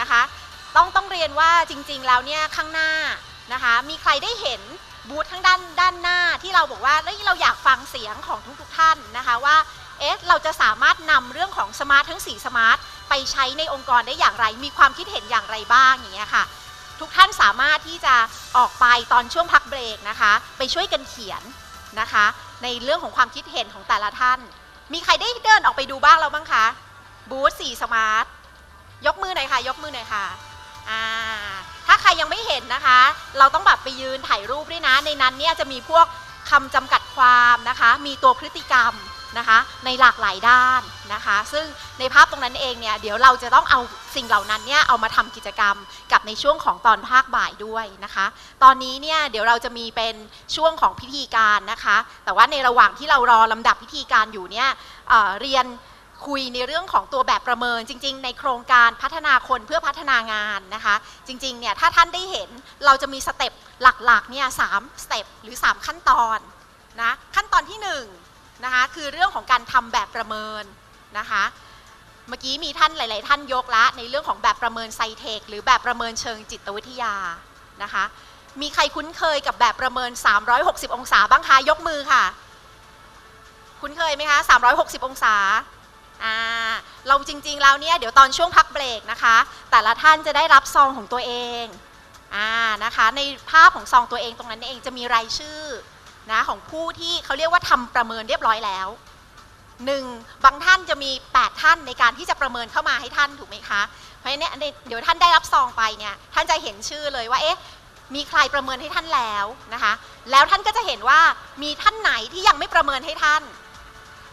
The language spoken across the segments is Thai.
นะคะต้องต้องเรียนว่าจริงๆแล้วเนี่ยข้างหน้านะคะมีใครได้เห็นบูธข้งด้านด้านหน้าที่เราบอกว่าเอ้ยเราอยากฟังเสียงของทุกๆท่านนะคะว่าเอ๊ะเราจะสามารถนำเรื่องของสมาร์ททั้ง 4 สมาร์ทไปใช้ในองค์กรได้อย่างไร มีความคิดเห็นอย่างไรบ้างอย่างเงี้ยค่ะทุกท่านสามารถที่จะออกไปตอนช่วงพักเบรกนะคะ ไปช่วยกันเขียนนะคะ ในเรื่องของความคิดเห็นของแต่ละท่าน มีใครได้เดินออกไปดูบ้างแล้วบ้างคะบูธ4สมาร์ท ยกมือหน่อยค่ะ ยกมือหน่อยค่ะอ่าถ้าใครยังไม่เห็นนะคะ เราต้องแบบไปยืนถ่ายรูปด้วยนะ ในนั้นเนี่ยจะมีพวกคำจำกัดความนะคะ มีตัวพฤติกรรมนะคะในหลากหลายด้านนะคะ ซึ่งในภาพตรงนั้นเองเนี่ยเดี๋ยวเราจะต้องเอาสิ่งเหล่านั้นเนี่ยเอามาทำกิจกรรมกับในช่วงของตอนภาคบ่ายด้วยนะคะ ตอนนี้เนี่ยเดี๋ยวเราจะมีเป็นช่วงของพิธีการนะคะ แต่ว่าในระหว่างที่เรารอลำดับพิธีการอยู่เนี่ยเเรียน คุยในเรื่องของตัวแบบประเมินจริง ๆ ในโครงการพัฒนาคนเพื่อพัฒนางานนะคะ จริงๆเนี่ยถ้าท่านได้เห็นเราจะมีสเต็ปหลักๆเนี่ยสามสเต็ปหรือ 3 ขั้นตอนนะขั้นตอนที่1นะคะคือเรื่องของการทำแบบประเมินนะคะเมื่อกี้มีท่านหลาย ๆ ท่านยกละในเรื่องของแบบประเมินไซเทคหรือแบบประเมินเชิงจิตวิทยานะคะมีใครคุ้นเคยกับแบบประเมิน 360 องศาบ้างคะยกมือค่ะ คุ้นเคยไหมคะ 360 องศา อ่าเราจริงๆแล้วเนี่ยเดี๋ยวตอนช่วงพักเบรกนะคะ แต่ละท่านจะได้รับซองของตัวเองอ่านะคะในภาพของซองตัวเองตรงนั้นเองจะมีรายชื่อนะของผู้ที่เขาเรียกว่าทำประเมินเรียบร้อยแล้วหนึ่งบางท่านจะมี 8 ท่านในการที่จะประเมินเข้ามาให้ท่านถูกไหมคะ เพราะฉะนั้นเดี๋ยวท่านได้รับซองไปเนี่ยท่านจะเห็นชื่อเลยว่าเอ๊ะมีใครประเมินให้ท่านแล้วนะคะ แล้วท่านก็จะเห็นว่ามีท่านไหนที่ยังไม่ประเมินให้ท่าน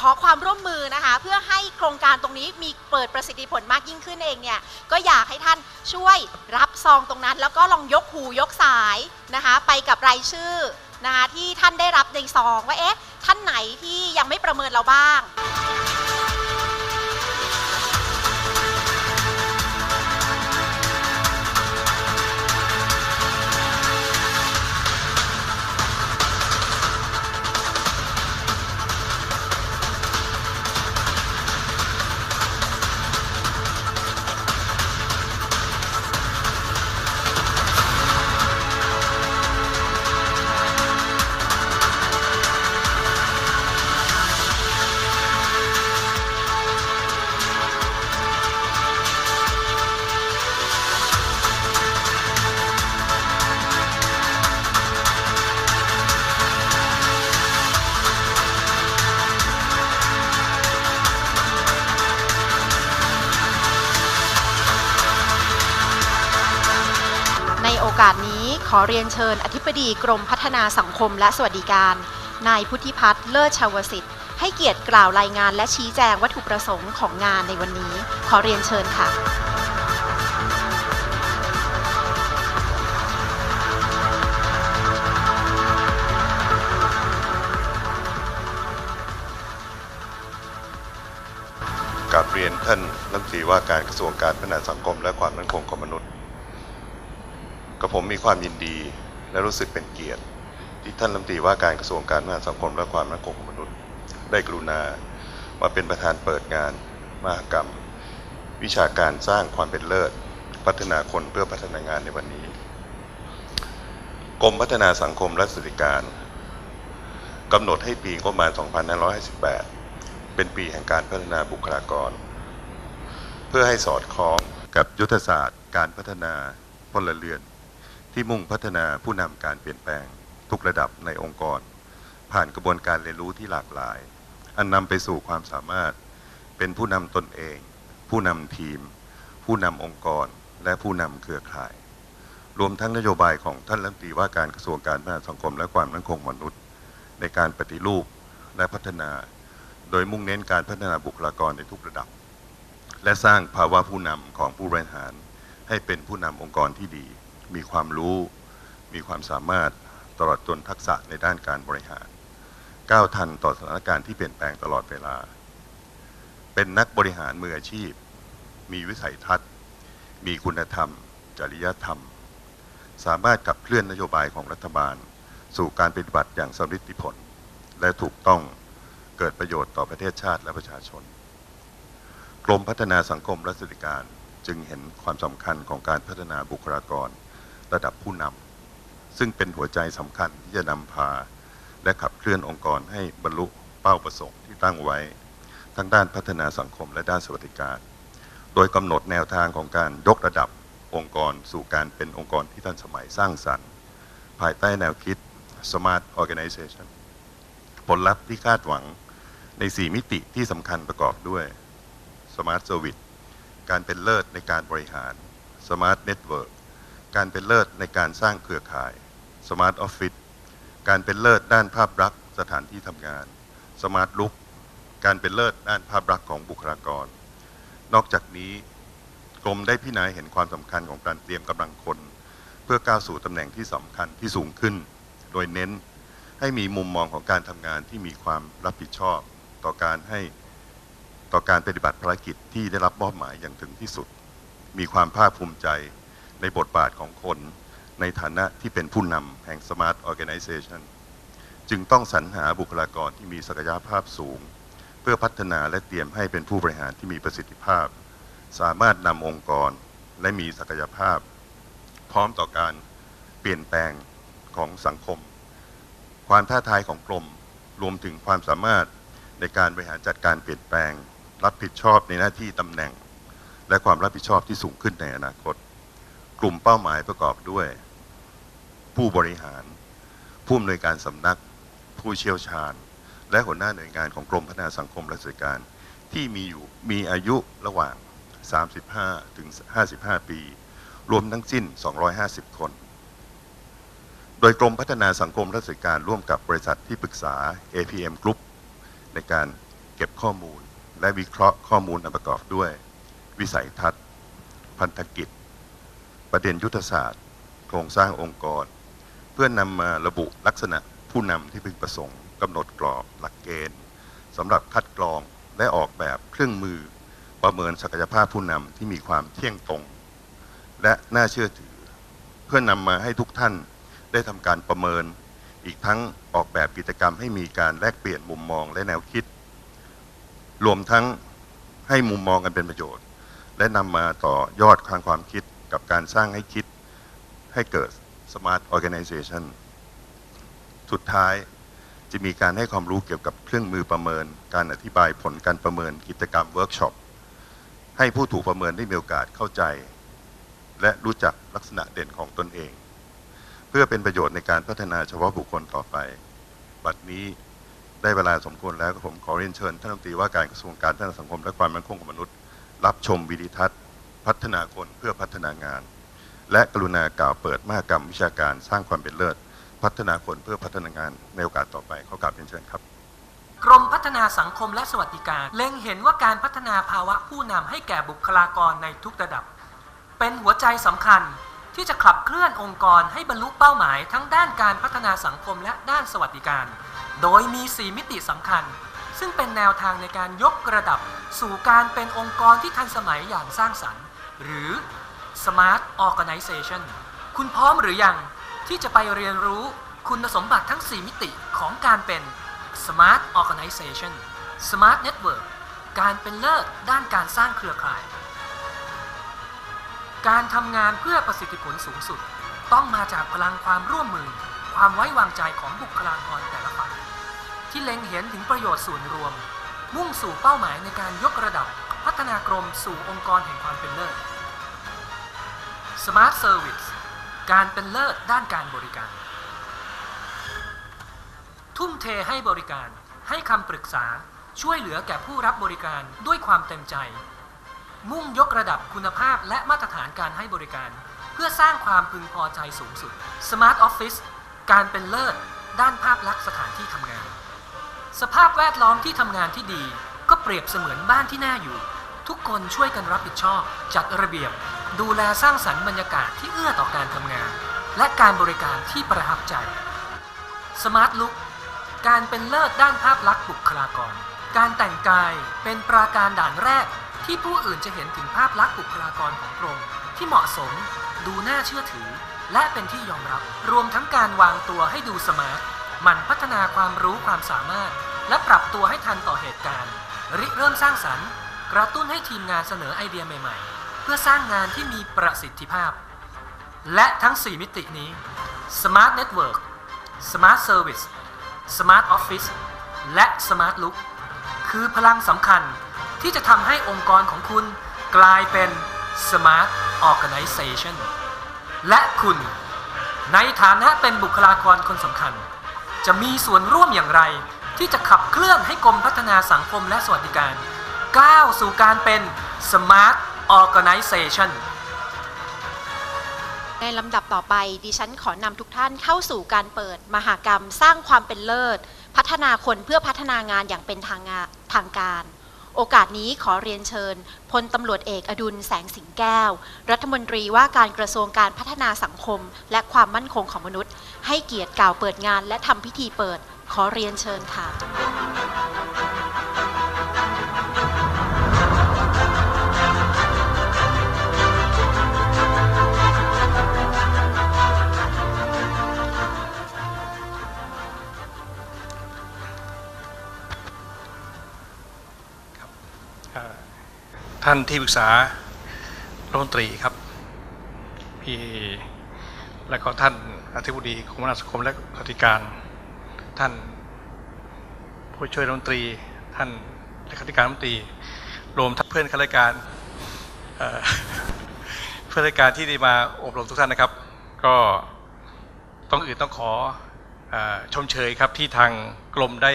ขอความร่วมมือนะคะ เพื่อให้โครงการตรงนี้มีเปิดประสิทธิผลมากยิ่งขึ้นเองเนี่ยก็อยากให้ท่านช่วยรับซองตรงนั้น แล้วก็ลองยกหูยกสายนะคะ ไปกับรายชื่อนะคะที่ท่านได้รับในซองว่าเอ๊ะท่านไหนที่ยังไม่ประเมินเราบ้าง อเรียนเชิญอธิบดีกรมพัฒนาสังคมและสวัสดิการ นายพุทธิพัฒน์เลิศชาวสิทธิ์ ให้เกียรติกล่าวรายงานและชี้แจงวัตถุประสงค์ของงานในวันนี้ ขอเรียนเชิญค่ะ กาบเรียนท่านรัฐมนตรีว่าการกระทรวงการพัฒนาสังคมและความมั่นคงของมนุษย์ กับผมมีความยินดีและรู้สึกเป็นเกียรติ ที่ท่านรัฐมนตรีว่าการกระทรวงการพัฒนาสังคมและความมั่นคงของมนุษย์ ได้กรุณามาเป็นประธานเปิดงานมหกรรม วิชาการสร้างความเป็นเลิศ พัฒนาคนเพื่อพัฒนางานในวันนี้กรมพัฒนาสังคมและสวัสดิการกำหนดให้ปีงบประมาณ 2558 เป็นปีแห่งการพัฒนาบุคลากร เพื่อให้สอดคล้องกับยุทธศาสตร์ การพัฒนาพลเรือน ที่มุ่งพัฒนาผู้นำการเปลี่ยนแปลง ทุกระดับในองค์กร ผ่านกระบวนการเรียนรู้ที่หลากหลาย อันนำไปสู่ความสามารถเป็นผู้นำตนเอง ผู้นำทีม ผู้นำองค์กร และผู้นำเครือข่าย รวมทั้งนโยบายของท่านรัฐมนตรีว่าการกระทรวงการพัฒนาสังคมและความมั่นคงมนุษย์ ในการปฏิรูปและพัฒนา โดยมุ่งเน้นการพัฒนาบุคลากรในทุกระดับ และสร้างภาวะผู้นำของผู้บริหาร ให้เป็นผู้นำองค์กรที่ดี มีความรู้ มีความสามารถตลอดจนทักษะในด้านการบริหาร ก้าวทันต่อสถานการณ์ที่เปลี่ยนแปลงตลอดเวลา เป็นนักบริหารมืออาชีพ มีวิสัยทัศน์ มีคุณธรรม จริยธรรม สามารถขับเคลื่อนนโยบายของรัฐบาล สู่การปฏิบัติอย่างสำเร็จผล และถูกต้องเกิดประโยชน์ต่อประเทศชาติและประชาชน กรมพัฒนาสังคมและสวัสดิการจึงเห็นความสำคัญของการพัฒนาบุคลากร ระดับผู้นำซึ่งเป็นหัวใจสำคัญที่จะนำพา และขับเคลื่อนองค์กรให้บรรลุเป้าประสงค์ที่ตั้งไว้ ทั้งด้านพัฒนาสังคมและด้านสวัสดิการ โดยกำหนดแนวทางของการยกระดับองค์กรสู่การเป็นองค์กรที่ทันสมัยสร้างสรรค์ ภายใต้แนวคิด Smart Organization ผลลัพธ์ที่คาดหวังใน 4 มิติที่สำคัญประกอบด้วย Smart Service การเป็นเลิศในการบริหาร Smart Network การเป็นเลิศในการสร้างเครือข่าย Smart Office การเป็นเลิศด้านภาพลักษณ์สถานที่ทำงาน Smart Look การเป็นเลิศด้านภาพลักษณ์ของบุคลากร นอกจากนี้กรมได้พิจารณาเห็นความสำคัญของการเตรียมกำลังคน เพื่อก้าวสู่ตำแหน่งที่สำคัญที่สูงขึ้น โดยเน้นให้มีมุมมองของการทำงานที่มีความรับผิดชอบ ต่อการให้ต่อการปฏิบัติภารกิจที่ได้รับมอบหมายอย่างถึงที่สุด มีความภาคภูมิใจ ในบทบาทของคนในฐานะที่เป็นผู้นำแห่ง Smart Organization จึงต้องสรรหาบุคลากรที่มีศักยภาพสูง เพื่อพัฒนาและเตรียมให้เป็นผู้บริหารที่มีประสิทธิภาพ สามารถนำองค์กรและมีศักยภาพ พร้อมต่อการเปลี่ยนแปลงของสังคม ความท้าทายของกรมรวมถึงความสามารถในการบริหารจัดการเปลี่ยนแปลง รับผิดชอบในหน้าที่ตำแหน่ง และความรับผิดชอบที่สูงขึ้นในอนาคต กลุ่มเป้าหมายประกอบด้วย ผู้บริหาร ผู้อำนวยการสำนัก ผู้เชี่ยวชาญ และหัวหน้าหน่วยงานของกรมพัฒนาสังคมและสวัสดิการ ที่มีอยู่มีอายุระหว่าง 35 ถึง 55 ปี รวมทั้งสิ้น 250 คน โดยกรมพัฒนาสังคมและสวัสดิการร่วมกับบริษัทที่ปรึกษา APM Group ในการเก็บข้อมูลและวิเคราะห์ข้อมูลอันประกอบด้วย วิสัยทัศน์ พันธกิจ ประเด็นยุทธศาสตร์ โครงสร้างองค์กร เพื่อนำมาระบุลักษณะผู้นำที่พึงประสงค์กำหนดกรอบหลักเกณฑ์สำหรับคัดกรองและออกแบบเครื่องมือประเมินศักยภาพผู้นำที่มีความเที่ยงตรง และน่าเชื่อถือ เพื่อนำมาให้ทุกท่านได้ทำการประเมิน อีกทั้งออกแบบกิจกรรมให้มีการแลกเปลี่ยนมุมมองและแนวคิด รวมทั้งให้มุมมองกันเป็นประโยชน์ และนำมาต่อยอดทางความคิด กับการสร้างให้คิดให้เกิด Smart Organization สุดท้ายจะมีการให้ความรู้เกี่ยวกับเครื่องมือประเมิน การอธิบายผลการประเมินกิจกรรมเวิร์กช็อปให้ผู้ถูกประเมินได้มีโอกาสเข้าใจ และรู้จักลักษณะเด่นของตนเอง เพื่อเป็นประโยชน์ในการพัฒนาเฉพาะบุคคลต่อไป บัดนี้ได้เวลาสมควรแล้วผมขอเรียนเชิญท่านรัฐมนตรีว่าการกระทรวงการพัฒนาสังคมและความมั่นคงของมนุษย์ รับชมวิดีทัศน์ พัฒนาคนเพื่อพัฒนางาน และกรุณากล่าวเปิดมหกรรมวิชาการสร้างความเป็นเลิศ พัฒนาคนเพื่อพัฒนางานในโอกาสต่อไปขอกราบเรียนเชิญครับ กรมพัฒนาสังคมและสวัสดิการ เล็งเห็นว่าการพัฒนาภาวะผู้นำให้แก่บุคลากรในทุกระดับ เป็นหัวใจสำคัญที่จะขับเคลื่อนองค์กรให้บรรลุเป้าหมายทั้งด้านการพัฒนาสังคมและด้านสวัสดิการ โดยมี 4 มิติสำคัญ ซึ่งเป็นแนวทางในการยกระดับ สู่การเป็นองค์กรที่ทันสมัยอย่างสร้างสรรค์ หรือ Smart Organization คุณพร้อมหรือยังที่จะไปเรียนรู้คุณสมบัติทั้ง 4 มิติของการเป็น Smart Organization Smart Network การเป็นเลิศด้านการสร้างเครือข่าย การทำงานเพื่อประสิทธิผลสูงสุด ต้องมาจากพลังความร่วมมือ ความไว้วางใจของบุคลากรแต่ละฝ่ายที่เล็งเห็นถึงประโยชน์ส่วนรวม มุ่งสู่เป้าหมายในการยกระดับ พัฒนากรมสู่องค์กรแห่งความเป็นเลิศ Smart Service การเป็นเลิศด้านการบริการ ทุ่มเทให้บริการให้คำปรึกษาช่วยเหลือแก่ผู้รับบริการด้วยความเต็มใจ มุ่งยกระดับคุณภาพและมาตรฐานการให้บริการ เพื่อสร้างความพึงพอใจสูงสุด Smart Office การเป็นเลิศด้านภาพลักษณ์สถานที่ทำงาน สภาพแวดล้อมที่ทำงานที่ดี ก็เปรียบเสมือนบ้านที่น่าอยู่ ทุกคนช่วยกันรับผิดชอบ จัดระเบียบ ดูแลสร้างสรรค์บรรยากาศที่เอื้อต่อการทำงาน และการบริการที่ประทับใจ Smart Look การเป็นเลิศด้านภาพลักษณ์บุคลากร การแต่งกายเป็นปราการด่านแรก ที่ผู้อื่นจะเห็นถึงภาพลักษณ์บุคลากรของกรมที่เหมาะสม ดูน่าเชื่อถือ และเป็นที่ยอมรับ รวมทั้งการวางตัวให้ดูสมาร์ทมันพัฒนาความรู้ความสามารถ และปรับตัวให้ทันต่อเหตุการณ์ ริเริ่มสร้างสรรค์ กระตุ้นให้ทีมงานเสนอไอเดียใหม่ ๆ เพื่อสร้างงานที่มีประสิทธิภาพ และทั้ง 4 มิตินี้ Smart Network Smart Service Smart Office และ Smart Look คือพลังสำคัญที่จะทำให้องค์กรของคุณกลายเป็น Smart Organization และคุณในฐานะเป็นบุคลากรคนสำคัญ จะมีส่วนร่วมอย่างไรที่จะขับเคลื่อนให้กรมพัฒนาสังคมและสวัสดิการ ก้าวสู่การเป็น Smart Organization ในลำดับต่อไปดิฉันขอนำทุกท่านเข้าสู่การเปิด มหากรรมสร้างความเป็นเลิศ พัฒนาคนเพื่อพัฒนางานอย่างเป็นทางงาทางการ โอกาสนี้ขอเรียนเชิญพลตำรวจเอกอดุลแสงสิงแก้ว รัฐมนตรีว่าการกระทรวงการพัฒนาสังคม และความมั่นคงของมนุษย์ ให้เกียรติกล่าวเปิดงานและทำพิธีเปิด ขอเรียนเชิญค่ะ ท่านที่ปรึกษารัฐมนตรีครับ พี่และก็ท่านอธิบดีกรมนาสคมและสวัสดิการ ท่านผู้ช่วยรัฐมนตรี ท่านเลขาธิการรัฐมนตรี รวมทั้งเพื่อนข้าราชการเอ่อเพื่อนข้าราชการที่ได้มาอบรมทุกท่านนะครับ ก็ต้องอื่นต้องขอเออชมเชยครับที่ทางกรมได้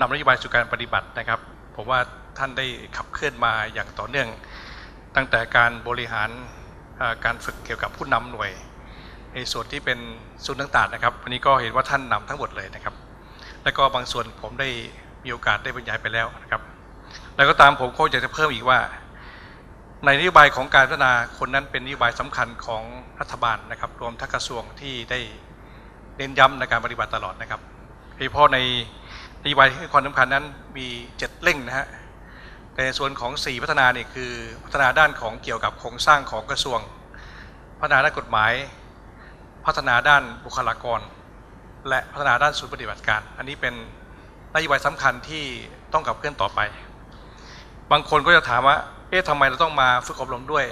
นำนโยบายสู่การปฏิบัตินะครับผมว่า ท่านได้ขับเคลื่อนมาอย่างต่อเนื่อง ตั้งแต่การบริหารการฝึกเกี่ยวกับผู้นำหน่วยในส่วนที่เป็นศูนต่างๆนะครับวันนี้ก็เห็นว่าท่านนำทั้งหมดเลยนะครับ แล้วก็บางส่วนผมได้มีโอกาสได้บรรยายไปแล้วนะครับ แล้วก็ตามผมก็อยากจะเพิ่มอีกว่า ในนโยบายของการพัฒนาคนนั้นเป็นนโยบายสำคัญของรัฐบาลนะครับ รวมทั้งกระทรวงที่ได้เน้นย้ำในการปฏิบัติตลอดนะครับโดยเฉพาะในนโยบายที่ความสำคัญนั้นมีเจ็ดเร่งนะฮะ ในส่วนของ 4 พัฒนาเนี่ยคือพัฒนาด้านของเกี่ยวกับโครงสร้างของกระทรวง พัฒนาด้านกฎหมาย พัฒนาด้านบุคลากร และพัฒนาด้านศูนย์ปฏิบัติการ อันนี้เป็นนโยบายสำคัญที่ต้องขับเคลื่อนต่อไป บางคนก็จะถามว่า เอ๊ะทำไมเราต้องมาฝึกอบรมด้วย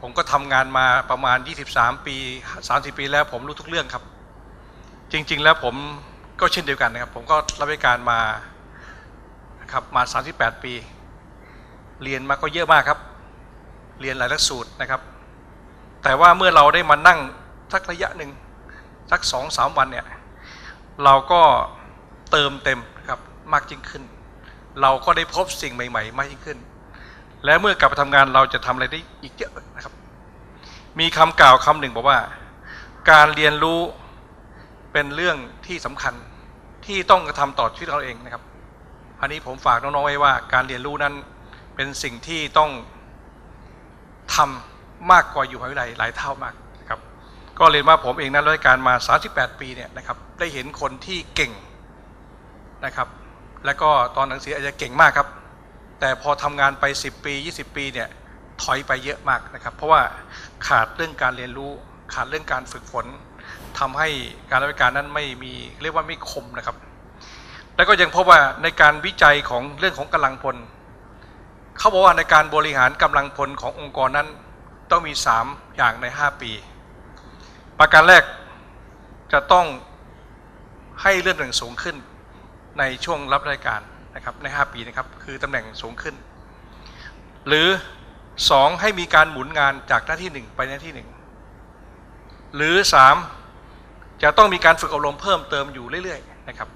ผมก็ทำงานมาประมาณ 23 ปี 30 ปีแล้วผมรู้ทุกเรื่องครับ จริง ๆ แล้วผมก็เช่นเดียวกันนะครับ ผมก็รับราชการมาครับมา 38 ปี เรียนมาก็เยอะมากครับ เรียนหลายหลักสูตรนะครับ แต่ว่าเมื่อเราได้มานั่งสักระยะหนึ่งสักสองสามวันเนี่ยเราก็เติมเต็มครับมากยิ่งขึ้น เราก็ได้พบสิ่งใหม่ ๆ มากยิ่งขึ้น และเมื่อกลับไปทำงานเราจะทำอะไรได้อีกเยอะนะครับ มีคำกล่าวคำหนึ่งบอกว่า การเรียนรู้เป็นเรื่องที่สำคัญที่ต้องกระทำต่อชีวิตเราเองนะครับอันนี้ผมฝากน้องๆไว้ว่าการเรียนรู้นั้น เป็นสิ่งที่ต้องทำมากกว่าอยู่มหาวิทยาลัยหลายเท่ามากนะครับก็เรียนว่าผมเองนั้นรายการมา 38 ปีเนี่ยนะครับได้เห็นคนที่เก่งนะครับแล้วก็ตอนหนังสืออาจจะเก่งมากครับ แต่พอทำงานไป 10 ปี 20 ปีเนี่ยถอยไปเยอะมากนะครับ เพราะว่าขาดเรื่องการเรียนรู้ขาดเรื่องการฝึกฝนทำให้การรับราชการนั้นไม่มีเรียกว่าไม่คมนะครับ แล้วก็ยังพบว่าในการวิจัยของเรื่องของกำลังพล เขาบอกว่าในการบริหารกำลังพลขององค์กรนั้นต้องมี 3 อย่างใน 5 ปี ประการแรกจะต้องให้เลื่อนตำแหน่งสูงขึ้นในช่วงรับราชการนะครับใน 5 ปีนะครับคือตำแหน่งสูงขึ้น หรือ 2 ให้มีการหมุนงานจากหน้าที่ 1 ไปหน้าที่ 1 หรือ 3 จะต้องมีการฝึกอบรมเพิ่มเติมอยู่เรื่อยๆนะครับ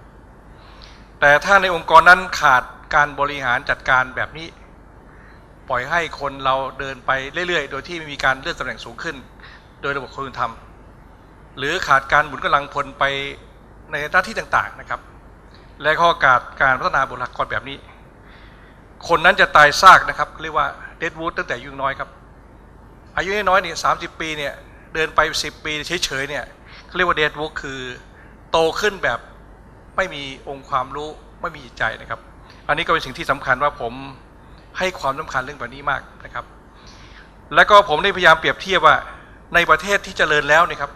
แต่ถ้าในองค์กรนั้นขาดการบริหารจัดการแบบนี้ ปล่อยให้คนเราเดินไปเรื่อยๆ โดยที่ไม่มีการเลื่อนตำแหน่งสูงขึ้น โดยระบบคุณธรรม หรือขาดการหมุนกำลังพลไปในหน้าที่ต่างๆนะครับ และข้อขาดการพัฒนาบุคลากรแบบนี้ คนนั้นจะตายซากนะครับ เรียกว่าเดดวูดตั้งแต่อายุน้อยครับ อายุน้อยเนี่ยสาปีเนี่ยเดินไป 10 ปีเฉยๆเนี่ยเขาเรียกว่าเดดวูดคือโตขึ้นแบบไม่มีองค์ความรู้ไม่มีจิตใจนะครับ อันนี้ก็เป็นสิ่งที่สำคัญว่าผม ให้ความสำคัญเรื่องแบบนี้มากนะครับ แล้วก็ผมได้พยายามเปรียบเทียบว่าในประเทศที่เจริญแล้วเนี่ยครับ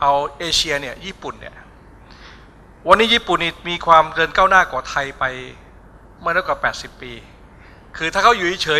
เอาเอเชียเนี่ยญี่ปุ่นเนี่ยวันนี้ญี่ปุ่นนี่มีความเดินก้าวหน้า กว่าไทยไปเมื่อเท่ากับ 80 ปี คือถ้าเขาอยู่เฉย